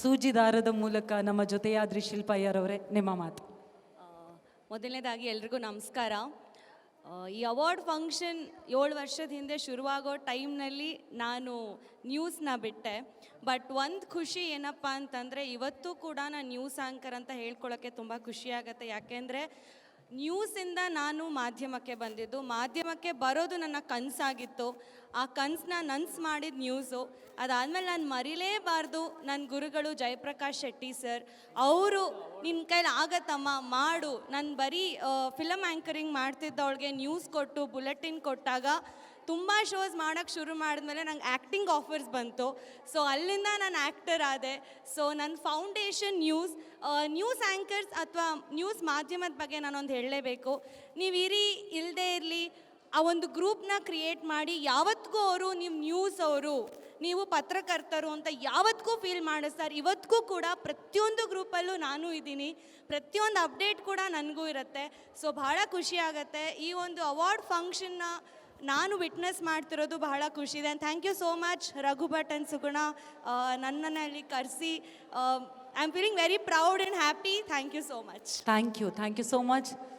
ಸೂಜಿ ದಾರದ ಮೂಲಕ ನಮ್ಮ ಜೊತೆಯಾದ್ರಿ ಶಿಲ್ಪಯ್ಯರವರೇ ನಿಮ್ಮ ಮಾತು. ಮೊದಲನೇದಾಗಿ ಎಲ್ರಿಗೂ ನಮಸ್ಕಾರ. ಈ ಅವಾರ್ಡ್ ಫಂಕ್ಷನ್ ಏಳು ವರ್ಷದ ಹಿಂದೆ ಶುರುವಾಗೋ ಟೈಮ್ನಲ್ಲಿ ನಾನು ನ್ಯೂಸ್ನ ಬಿಟ್ಟೆ. ಬಟ್ ಒಂದು ಖುಷಿ ಏನಪ್ಪ ಅಂತಂದರೆ, ಇವತ್ತು ಕೂಡ ನಾನು ನ್ಯೂಸ್ ಆ್ಯಂಕರ್ ಅಂತ ಹೇಳ್ಕೊಳ್ಳೋಕ್ಕೆ ತುಂಬ ಖುಷಿಯಾಗತ್ತೆ ಯಾಕೆಂದರೆ ನ್ಯೂಸಿಂದ ನಾನು ಮಾಧ್ಯಮಕ್ಕೆ ಬಂದಿದ್ದು. ಮಾಧ್ಯಮಕ್ಕೆ ಬರೋದು ನನ್ನ ಕನಸಾಗಿತ್ತು. ಆ ಕನಸನ್ನ ನನ್ಸ್ ಮಾಡಿದ ನ್ಯೂಸು ಅದಾದಮೇಲೆ ನಾನು ಮರಿಲೇಬಾರ್ದು ನನ್ನ ಗುರುಗಳು ಜಯಪ್ರಕಾಶ್ ಶೆಟ್ಟಿ ಸರ್. ಅವರು ನಿನ್ನ ಕೈಲಿ ಆಗತ್ತಮ್ಮ, ಮಾಡು. ನಾನು ಬರೀ ಫಿಲಮ್ ಆ್ಯಂಕರಿಂಗ್ ಮಾಡ್ತಿದ್ದವಳಿಗೆ ನ್ಯೂಸ್ ಕೊಟ್ಟು ಬುಲೆಟಿನ್ ಕೊಟ್ಟಾಗ ತುಂಬ ಶೋಸ್ ಮಾಡೋಕ್ಕೆ ಶುರು ಮಾಡಿದ್ಮೇಲೆ ನಂಗೆ ಆ್ಯಕ್ಟಿಂಗ್ ಆಫರ್ಸ್ ಬಂತು. ಸೊ ಅಲ್ಲಿಂದ ನಾನು ಆ್ಯಕ್ಟರ್ ಆದೆ. ಸೊ ನನ್ನ ಫೌಂಡೇಶನ್ ನ್ಯೂಸ್ ನ್ಯೂಸ್ ಆ್ಯಂಕರ್ಸ್ ಅಥವಾ ನ್ಯೂಸ್ ಮಾಧ್ಯಮದ ಬಗ್ಗೆ ನಾನೊಂದು ಹೇಳಲೇಬೇಕು. ನೀವು ಇರಿ ಇಲ್ಲದೆ ಇರಲಿ, ಆ ಒಂದು ಗ್ರೂಪ್ನ ಕ್ರಿಯೇಟ್ ಮಾಡಿ ಯಾವತ್ತಿಗೂ ಅವರು ನಿಮ್ಮ ನ್ಯೂಸ್ ಅವರು, ನೀವು ಪತ್ರಕರ್ತರು ಅಂತ ಯಾವತ್ತಿಗೂ ಫೀಲ್ ಮಾಡಿಸ್ತಾರೆ ಇವತ್ತಿಗೂ ಕೂಡ ಪ್ರತಿಯೊಂದು ಗ್ರೂಪಲ್ಲೂ ನಾನು ಇದ್ದೀನಿ. ಪ್ರತಿಯೊಂದು ಅಪ್ಡೇಟ್ ಕೂಡ ನನಗೂ ಇರುತ್ತೆ. ಸೊ ಭಾಳ ಖುಷಿ ಆಗುತ್ತೆ. ಈ ಒಂದು ಅವಾರ್ಡ್ ಫಂಕ್ಷನ್ನ ನಾನು ವಿಟ್ನೆಸ್ ಮಾಡ್ತಿರೋದು ಬಹಳ ಖುಷಿ ಇದೆ thank you so much Raghu Bhat and Suguna ನನ್ನನ್ನು ಅಲ್ಲಿ ಕರೆಸಿ. I am feeling very proud and happy thank you so much thank you thank you so much